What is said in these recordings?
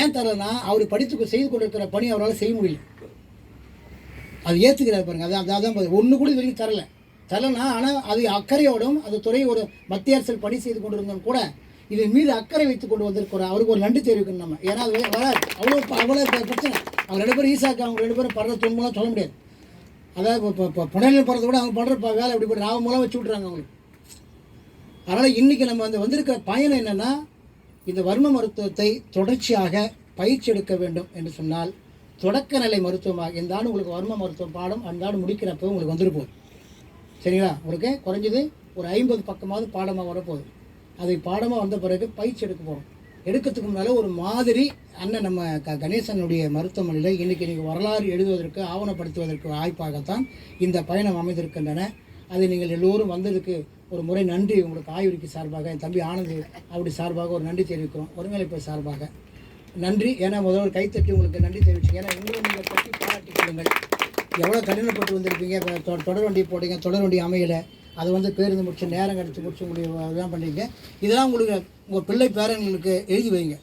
ஏன் தரலன்னா அவர் படித்து செய்து கொண்டிருக்கிற பணி அவரால் செய்ய முடியல. அது ஏற்றுக்கிறார் பாருங்க அதான் அதான் ஒன்று கூட இது வரைக்கும் தரல. தரலன்னா ஆனால் அது அக்கறையோடும் அது துறையோட மத்திய அரசில் பணி செய்து கொண்டிருந்தோம் கூட இதன் மீது அக்கறை வைத்துக் கொண்டு வந்திருக்கிறோம் அவருக்கு ஒரு நன்றி தெரிவிக்கணும் நம்ம. ஏன்னா அது வராது. அவ்வளோ அவ்வளோ பிரச்சனை. அவர் ரெண்டு பேரும் ஈசாக்கு அவங்க ரெண்டு பேரும் படுற துன்பம்லாம் சொல்ல முடியாது. அதாவது இப்போ இப்போ புனலில் போகிறத விட அவங்க பண்ணுற வேலை இப்படி பண்ணி ராவ மூலம் வச்சு விட்றாங்க அவங்களுக்கு. அதனால் இன்றைக்கி நம்ம வந்து வந்திருக்கிற பயணம் என்னென்னா இந்த வர்ம மருத்துவத்தை தொடர்ச்சியாக பயிற்சி எடுக்க வேண்டும் என்று சொன்னால் தொடக்க நிலை மருத்துவமாக இந்த ஆண்டு உங்களுக்கு வர்ம மருத்துவ பாடம் அந்த ஆண்டு முடிக்கிறப்போ உங்களுக்கு வந்துருப்போம் சரிங்களா? உங்களுக்கு குறைஞ்சது ஒரு ஐம்பது பக்கமாவது பாடமாக வரப்போகுது. அதை பாடமாக வந்த பிறகு பயிற்சி எடுக்க போகிறோம் எடுக்கிறதுக்கு முன்னால் ஒரு மாதிரி அண்ணன் நம்ம க கணேசனுடைய மருத்துவமனையில் இன்றைக்கி நீங்கள் வரலாறு எழுதுவதற்கு ஆவணப்படுத்துவதற்கு வாய்ப்பாகத்தான் இந்த பயணம் அமைந்திருக்கின்றன. அது நீங்கள் எல்லோரும் வந்ததுக்கு ஒரு முறை நன்றி. உங்களுக்கு ஆய்வுக்கு சார்பாக என் தம்பி ஆனந்த் அப்படி சார்பாக ஒரு நன்றி தெரிவிக்கிறோம். ஒருங்கிணைப்பு சார்பாக. நன்றி. ஏன்னா முதல்ல ஒரு கைத்தட்டி உங்களுக்கு நன்றி தெரிவிச்சு ஏன்னா உங்களை நீங்கள் பற்றி பாராட்டி கொள்ளுங்கள். எவ்வளோ கடினப்பட்டு வந்திருப்பீங்க இப்ப தொடர் வண்டி போட்டீங்க தொடர் வண்டி அமையலை. அது வந்து பேருந்து முடிச்சு நேரம் கிடச்சி முடிச்சு உங்களுக்கு இதெல்லாம் பண்ணீங்க. இதெல்லாம் உங்களுக்கு உங்கள் பிள்ளை பேரங்களுக்கு எழுதி வைங்க.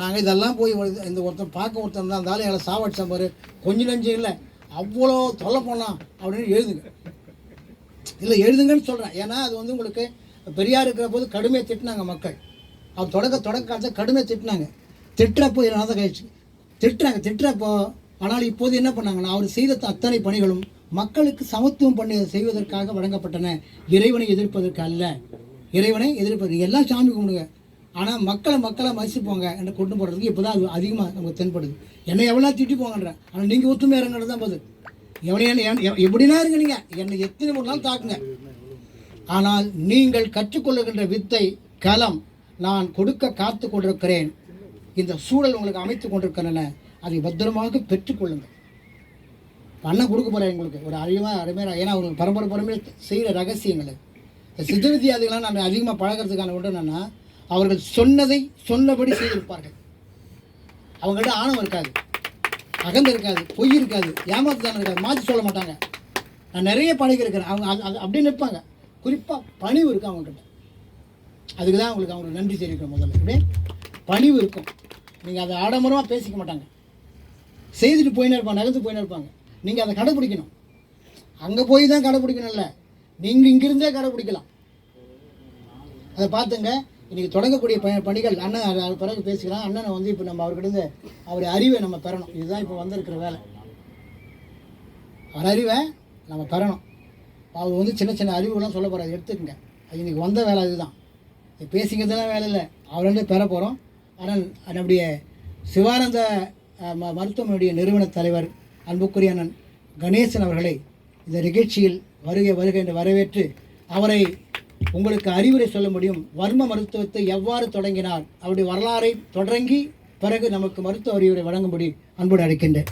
நாங்கள் இதெல்லாம் போய் இந்த ஒருத்தன் பார்க்க ஒருத்தன் தான் இருந்தாலும் எங்களை சாவடிச்சாம்பார் கொஞ்சம் நஞ்சம் இல்லை. அவ்வளோ தொல்லை போனான் அப்படின்னு எழுதுங்க. இல்லை எழுதுங்கன்னு சொல்கிறேன் ஏன்னா அது வந்து உங்களுக்கு பெரியார் இருக்கிற போது கடுமையாக திட்டினாங்க மக்கள். அவர் தொடக்க தொடக்க காலத்தில் கடுமையாக திட்டினாங்க. திட்டுறப்போ என்ன தான் கழிச்சு திட்டுறாங்க திட்டுறப்போ ஆனால் இப்போது என்ன பண்ணாங்கன்னா அவர் செய்த அத்தனை பணிகளும் மக்களுக்கு சமத்துவம் பண்ணி செய்வதற்காக வழங்கப்பட்டன. இறைவனை எதிர்ப்பதற்கு அல்ல. இறைவனை எதிர்ப்பது எல்லாம் சாமி கும்பிடுங்க. ஆனால் மக்களை மக்களை மசிப்போங்க என்று கொண்டு போகிறதுக்கு இப்போ தான் அது அதிகமாக நமக்கு தென்படுது. என்னை எவ்வளோ திட்டி போங்கன்றேன். ஆனால் நீங்கள் ஒத்துமை இறங்குறது தான் போது எவனையான எப்படின்னா இருங்க நீங்கள் என்னை எத்தனை மூணு நாள் தாக்குங்க. ஆனால் நீங்கள் கற்றுக்கொள்ளுகின்ற வித்தை களம் நான் கொடுக்க காத்து கொண்டிருக்கிறேன். இந்த சூழல் உங்களுக்கு அமைத்து கொண்டிருக்கிறன அதை பத்திரமாக பெற்றுக்கொள்ளுங்கள். அண்ணன் கொடுக்க போகிறேன் உங்களுக்கு ஒரு அறிவாக அருமையாக ஏன்னா ஒரு பரம்பரை பரம்பரை செய்கிற ரகசியங்கள். இந்த சித்த நான் அதிகமாக பழகிறதுக்கான ஒன்று என்னென்னா அவர்கள் சொன்னதை சொன்னபடி செய்திருப்பார்கள். அவங்கள்ட்ட ஆணவம் இருக்காது. அகந்து இருக்காது பொய் இருக்காது ஏமாத்துதான் இருக்காது மாற்றி சொல்ல மாட்டாங்க. நான் நிறைய பழகிருக்கிறேன் அவங்க அது அது அப்படியே நிற்பாங்க. குறிப்பாக பணிவு இருக்கும் அவங்ககிட்ட. அதுக்கு தான் அவங்களுக்கு அவங்களுக்கு நன்றி தெரிவிக்கிறோம் முதல்ல. அப்படியே பணிவு இருக்கும். நீங்கள் அதை ஆடம்பரமாக பேசிக்க மாட்டாங்க. செய்துட்டு போயின்னு இருப்பாங்க நகர்ந்து போயின்னு இருப்பாங்க. நீங்கள் அதை கடைப்பிடிக்கணும். அங்கே போய் தான் கடைப்பிடிக்கணும்ல. நீங்கள் இங்கிருந்தே கடைப்பிடிக்கலாம். அதை பார்த்துங்க. இன்றைக்கி தொடங்கக்கூடிய ப பணிகள் அண்ணன் அது பிறகு பேசிக்கலாம். அண்ணனை வந்து இப்போ நம்ம அவர்கிட்ட அவர் அவருடைய அறிவை நம்ம பெறணும். இதுதான் இப்போ வந்திருக்கிற வேலை. அவர் அறிவை நம்ம பெறணும். அவர் வந்து சின்ன சின்ன அறிவுலாம் சொல்ல போகிறார் எடுத்துக்கங்க. அது இன்றைக்கி வந்த வேலை இதுதான் இது பேசிக்கிறதுலாம் வேலை இல்லை. அவர்கிட்ட பெற போகிறோம் ஆனால் நம்முடைய சிவானந்த ம- மருத்துவமனையுடைய நிறுவன தலைவர் அன்புக்குரிய அண்ணன் கணேசன் அவர்களை இந்த நிகழ்ச்சியில் வருகை வருகை என்று வரவேற்று அவரை உங்களுக்கு அறிவுரை சொல்ல முடியும். வர்ம மருத்துவத்தை எவ்வாறு தொடங்கினார்? அவருடைய வரலாறை தொடங்கி பிறகு நமக்கு மருத்துவ அறிவுரை வழங்கும்படி அன்போடு அழைக்கின்றேன்.